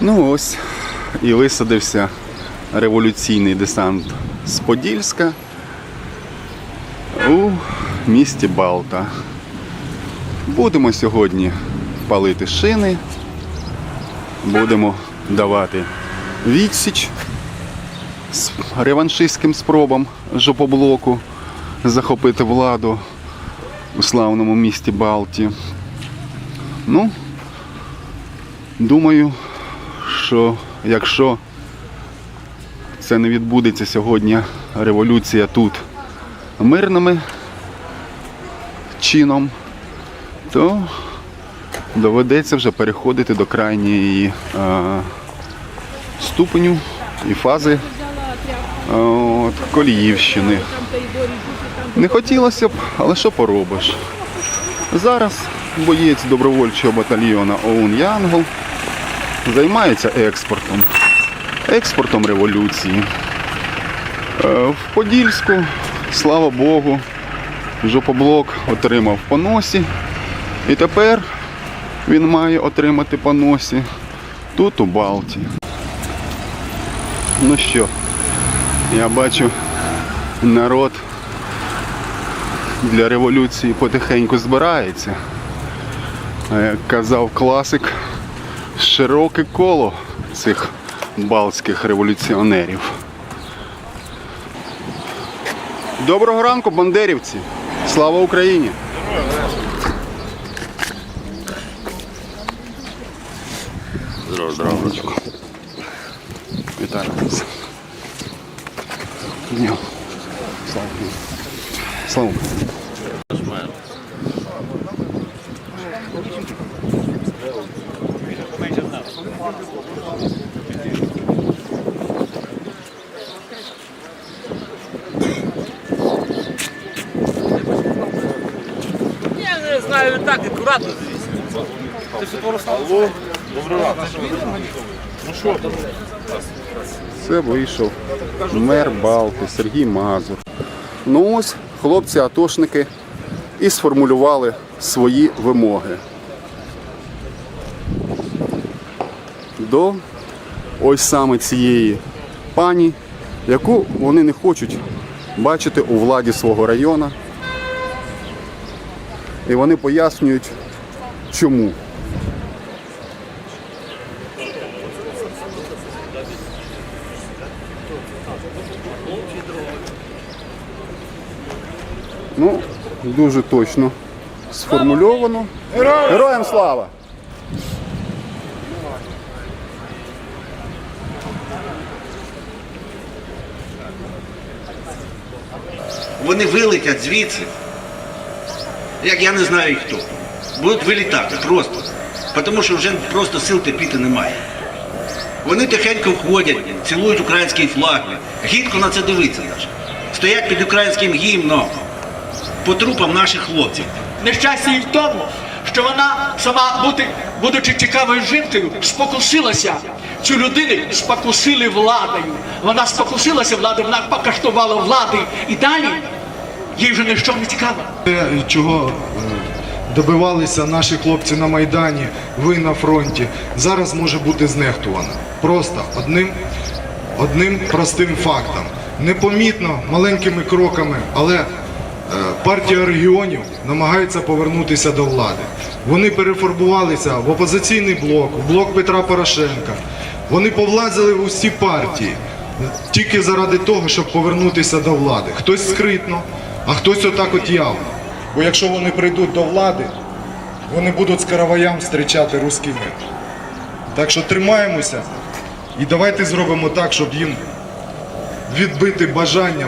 Ну ось і висадився революційний десант з Подільська у місті Балта. Будемо сьогодні палити шини, будемо давати відсіч з реваншистським спробам жопоблоку захопити владу у славному місті Балті. Ну, думаю, що якщо це не відбудеться сьогодні революція тут мирними чином, то доведеться вже переходити до крайньої е, ступеню і фази е, от, Коліївщини. Не хотілося б, але що поробиш? Зараз боєць добровольчого батальйону ОУН Янгол займається експортом. Експортом революції. Е, В Подільську, слава Богу, жопоблок отримав по носі. І тепер він має отримати по носі тут у Балті. Ну що, я бачу народ для революції потихеньку збирається. А як казав класик, широке коло цих балтських революціонерів. Доброго ранку, бандерівці! Слава Україні! Здорово, здорово. Вітаю вас. Слава Україні. Слава Україні. Я так акуратно звісно. Ти все поростало? Це вийшов мер Балти Сергій Мазур. Ну ось хлопці-атошники і сформулювали свої вимоги. До ось саме цієї пані, яку вони не хочуть бачити у владі свого району. І вони пояснюють, чому. Ну, дуже точно сформульовано. Героям слава! Вони вилетять звідси, як я не знаю хто. Будуть вилітати просто. Тому що вже просто сил терпіти немає. Вони тихенько входять, цілують український флаг. Гідко на це дивиться навіть. Стоять під українським гімном по трупам наших хлопців. Нещастя і в тому, що вона сама, бути, будучи цікавою жінкою, спокусилася. Цю людину спокусили владою. Вона спокусилася владою, вона покаштувала влади. І далі їй вже ніщо не цікаво. Чого е, добивалися наші хлопці на Майдані, ви на фронті, зараз може бути знехтувано. Просто одним, одним простим фактом. Непомітно, маленькими кроками, але е, партія регіонів намагається повернутися до влади. Вони перефарбувалися в опозиційний блок, в блок Петра Порошенка. Вони повлазили в усі партії тільки заради того, щоб повернутися до влади. Хтось скритно, а хтось отак от явно. Бо якщо вони прийдуть до влади, вони будуть з караваям зустрічати руський мир. Так що тримаємося і давайте зробимо так, щоб їм відбити бажання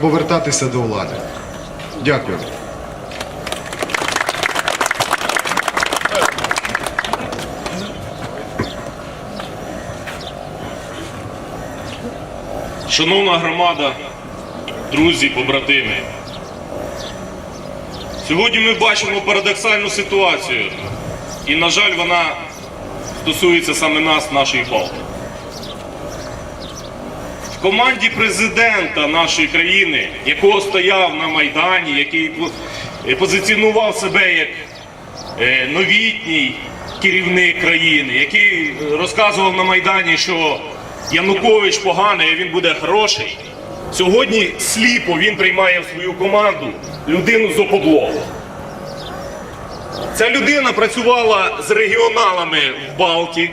повертатися до влади. Дякую. Шановна громада, друзі, побратими. Сьогодні ми бачимо парадоксальну ситуацію. І, на жаль, вона стосується саме нас, нашої Балти. В команді президента нашої країни, якого стояв на Майдані, який по- позиціонував себе як е, новітній, керівник країни, який розказував на Майдані, що Янукович поганий, а він буде хороший. Сьогодні сліпо він приймає в свою команду людину з опоблогу. Ця людина працювала з регіоналами в Балті.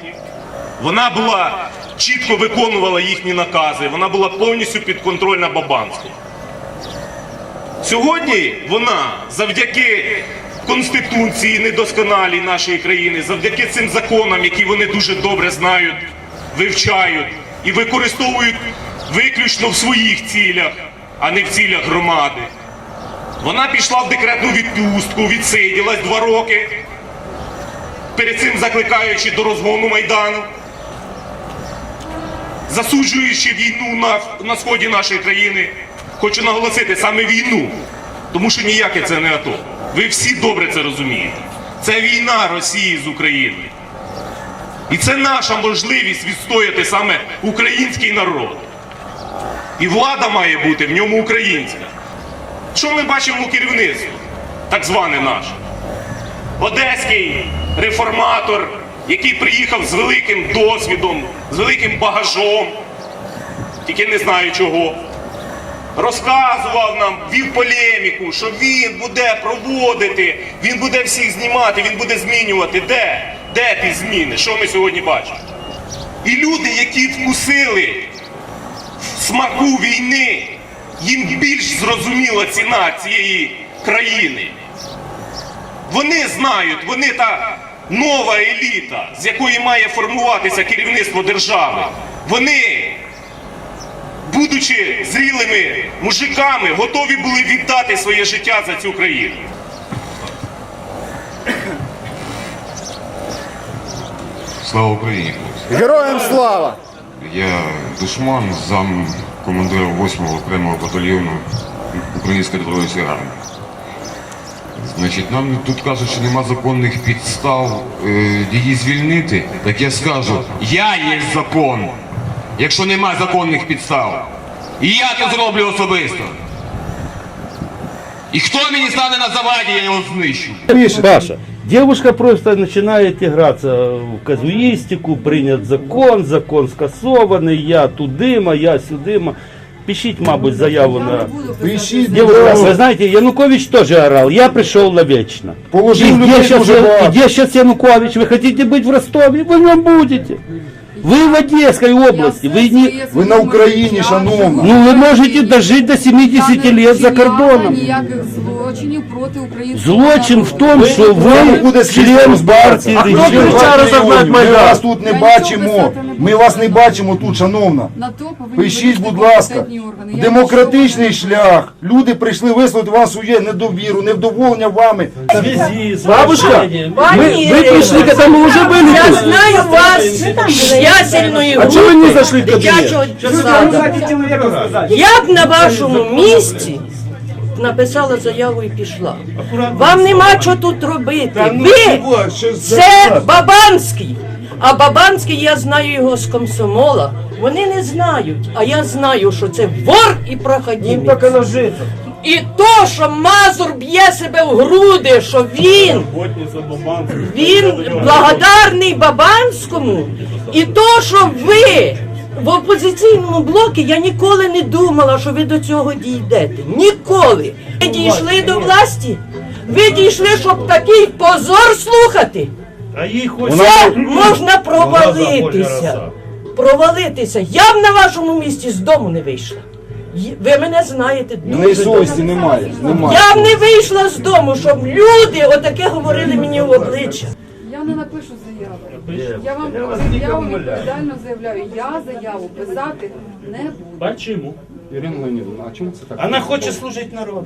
Вона була чітко виконувала їхні накази. Вона була повністю підконтрольна Бабанську. Сьогодні вона завдяки конституції недосконалій нашої країни, завдяки цим законам, які вони дуже добре знають, вивчають і використовують виключно в своїх цілях, а не в цілях громади. Вона пішла в декретну відпустку, відсиділась два роки, перед цим закликаючи до розгону Майдану, засуджуючи війну на, на сході нашої країни. Хочу наголосити саме війну, тому що ніяке це не АТО. Ви всі добре це розумієте. Це війна Росії з Україною. І це наша можливість відстояти саме український народ. І влада має бути в ньому українська. Що ми бачимо у керівництві, так зване наше? Одеський реформатор, який приїхав з великим досвідом, з великим багажом, тільки не знаю чого. Розказував нам, вів полеміку, що він буде проводити, він буде всіх знімати, він буде змінювати. Де? Де ті зміни? Що ми сьогодні бачимо? І люди, які вкусили смаку війни, їм більш зрозуміла ціна цієї країни. Вони знають, вони та нова еліта, з якої має формуватися керівництво держави. Вони, будучи зрілими мужиками, готові були віддати своє життя за цю країну. Слава Україні. Героям слава! Я душман, зам командира 8-го окремого батальйону Української Трудової армії. Значить, нам тут кажуть, що нема законних підстав е, її звільнити. Так я скажу, я є закон, якщо нема законних підстав. І я це зроблю особисто. І хто мені стане на заваді, я його знищу. Паша, девушка просто начинает играться в казуистику, принят закон, закон скасований, я тудима, я сюдима. Пишіть, мабуть, заяву на... Пишіть, Девушка, да. вы знаете, Янукович тоже орал, я пришел навечно. Положил И людей где сейчас, дуже багато. где сейчас Янукович? Вы хотите быть в Ростове? Вы не будете. Вы в Одесской области, вы не... Ви на Україні, шановна. Ну, вы можете дожить до 70 лет за кордоном. Ніяких злочинів проти українського Злочин в народу. тому, що Вам ви буде слідство член розбиратися. партії А хто регіонів. кричав розогнати Ми Майдан? вас тут не бачимо. Ми вас не бачимо тут, шановна. На то повинні Пишіть, вирішити будь ласка, компетентні органи. Я демократичний нічого шлях. Люди прийшли висловити вам своє недовіру, невдоволення вами. Бабушка, мы, вы пришли, когда мы уже были Я тут. знаю вас ясельної А чого ви не групи зайшли в кабінет? дитячого саду. Я б на вашому місці написала заяву і пішла. Вам нема що тут робити. Ви це Бабанський. А Бабанський, я знаю його з комсомола. Вони не знають, а я знаю, що це вор і проходимець. І то, що Мазур б'є себе в груди, що він, він благодарний Бабанському, і то, що ви в опозиційному блокі, я ніколи не думала, що ви до цього дійдете. Ніколи. Ви дійшли до власті. Ви дійшли, щоб такий позор слухати. А їй хоч Це можна провалитися. Провалитися. Я б на вашому місці з дому не вийшла. Ви мене знаєте дуже совісті немає. немає. Я б не вийшла з дому, щоб люди отаке говорили мені в обличчя. Я не напишу заяви. Я вам заяву відповідально заявляю. Я заяву писати не буду. Почему? Ірина Леонідовна, а чому це так? Она хочет служить народу.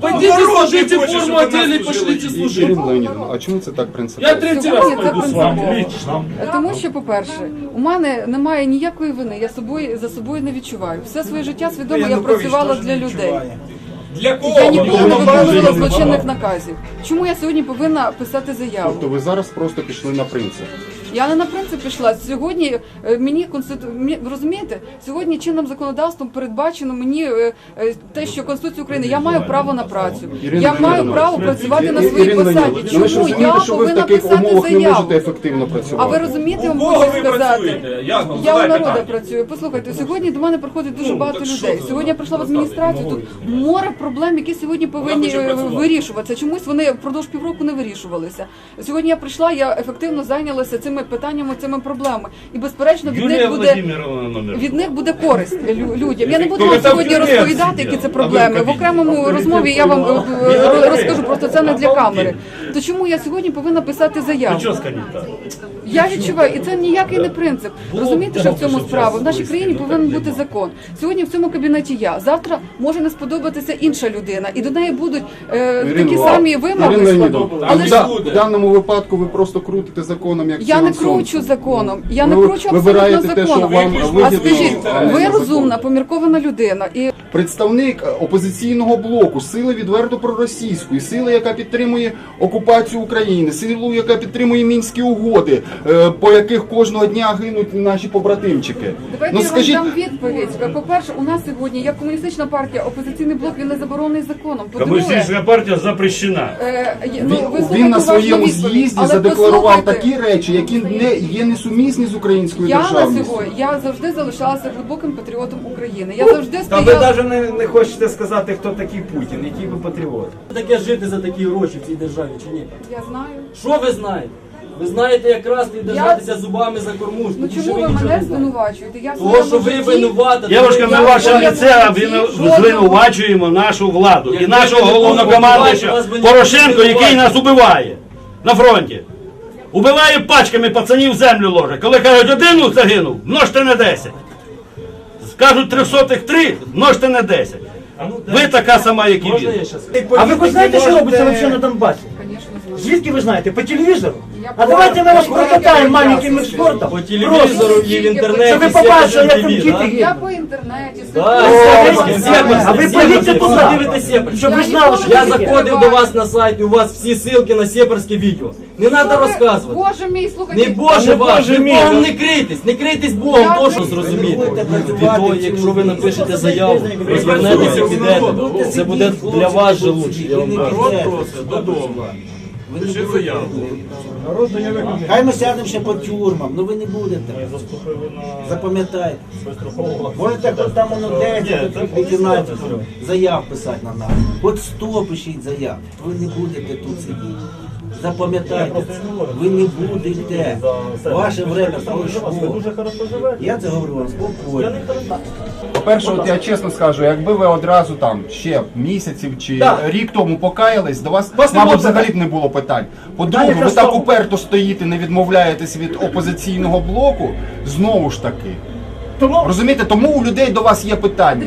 Пойдите, служите форму одели, пошлите служить. Ірина Леонідовна, а чому це так принципово? Я третій раз Сьогодні це пойду з вами. принципово. Тому що, по-перше, у мене немає ніякої вини. Я собою за собою не відчуваю. Все своє життя свідомо я працювала для людей. Для кого? Я ніколи не виконувала злочинних наказів. Чому я сьогодні повинна писати заяву? Тобто ви зараз просто пішли на принцип. Я не на принцип пішла. Сьогодні е, мені конститу... розумієте, сьогодні чинним законодавством передбачено мені е, е, те, що Конституція України, я маю право на працю. Ірина я маю право працювати на своїй Ірина посаді. Ну ви Чому я повинна писати заяву? А ви розумієте, я вам хочу сказати? Я у народу працюю. Послухайте, сьогодні до мене приходить дуже Ну, багато людей. Сьогодні я прийшла в адміністрацію. Тут море проблем, які сьогодні повинні вирішуватися. Чомусь вони впродовж півроку не вирішувалися. Сьогодні я прийшла, я ефективно зайнялася цими питаннями, цими проблемами. І безперечно від Юлія них буде. Від них буде користь лю- людям. Я не буду вам сьогодні розповідати, які це проблеми. в окремому розмові я вам е, е, розкажу, просто це не для камери. То чому я сьогодні повинна писати заяву? Прическа не та. Я відчуваю, і це ніякий не принцип. Розумієте, що в цьому справа? В нашій країні повинен бути закон. Сьогодні в цьому кабінеті я. Завтра може не сподобатися інша людина, і до неї будуть е, такі Ірина, самі вимоги. Леонідовна, Але в, ж да- в даному випадку ви просто крутите законом, як я не кручу законом. Я не кручу абсолютно законом. А скажіть, ви розумна, поміркована людина, і Представник е, опозиційного блоку, сили відверто проросійської, сили, яка підтримує окупацію України, силу, яка підтримує мінські угоди, е, по яких кожного дня гинуть наші побратимчики. Давайте Ну я скажіть, вам дам відповідь. По-перше, у нас сьогодні як комуністична партія, опозиційний блок він не заборонений законом. Комуністична партія запрещена. е, ну, він, він на своєму з'їзді але задекларував послухайте. такі речі, які не є несумісні з українською Я на сьогодні я завжди залишалася глибоким патріотом України. Я завжди Та ви стояла. Не, не хочете сказати, хто такий Путін, який ви патріот. Таке жити за такі гроші в цій державі чи ні? Я знаю. Що ви знаєте? Ви знаєте, як красти і держатися зубами за кормушку. Ну тому що чому ви нічого мене знаєте. звинувачуєте? Я в Того, своєму що ви житті- винуваті. Дівчатка, ми ваше лице житті звинувачуємо нашу владу і нашого головнокомандуюча Порошенко, який нас убиває на фронті. Убиває пачками пацанів землю ложить. Коли кажуть, один загинув, множте на 10. Скажуть трьохсотих три, множте на 10. Ви така сама, як і він. А ви хоч знаєте, що робиться взагалі на Донбасі? Звідки ви знаєте? По телевізору? Я А давайте ми вас прокатаємо маленьким експортом. По телевізору і в інтернеті. Щоб ви побачили, як там да? діти Я по інтернеті А ви поїдьте туди. Щоб ви знали, що Я заходив до вас на сайт, у вас всі ссылки на сепарське відео. Не треба розказувати. Боже мій, слухайте. Не Боже ваш, Боже ви Богом не крийтесь, не крийтесь Богом, то що зрозумієте. Від того, якщо ви напишете заяву, розвернетеся і підете, це буде для вас же лучше. Я вам кажу. Хай ми сядемо ще по тюрмам, ну ви не будете. Запам'ятайте. Можете хоч там воно 10 лейтенантів заяв писати на нас. От 100 пишіть заяв. Ви не будете тут сидіти. Запам'ятайте, ви не будете. Ваше время пройшло. Я це говорю вам спокійно. По-перше, от я чесно скажу, якби ви одразу там ще місяців чи Так. рік тому покаялись, до вас, Вас не мабуть, було взагалі б не було питань. По-друге, ви якраз так уперто стоїте, не відмовляєтесь від опозиційного блоку. Знову ж таки. Тому Розумієте, тому у людей до вас є питання.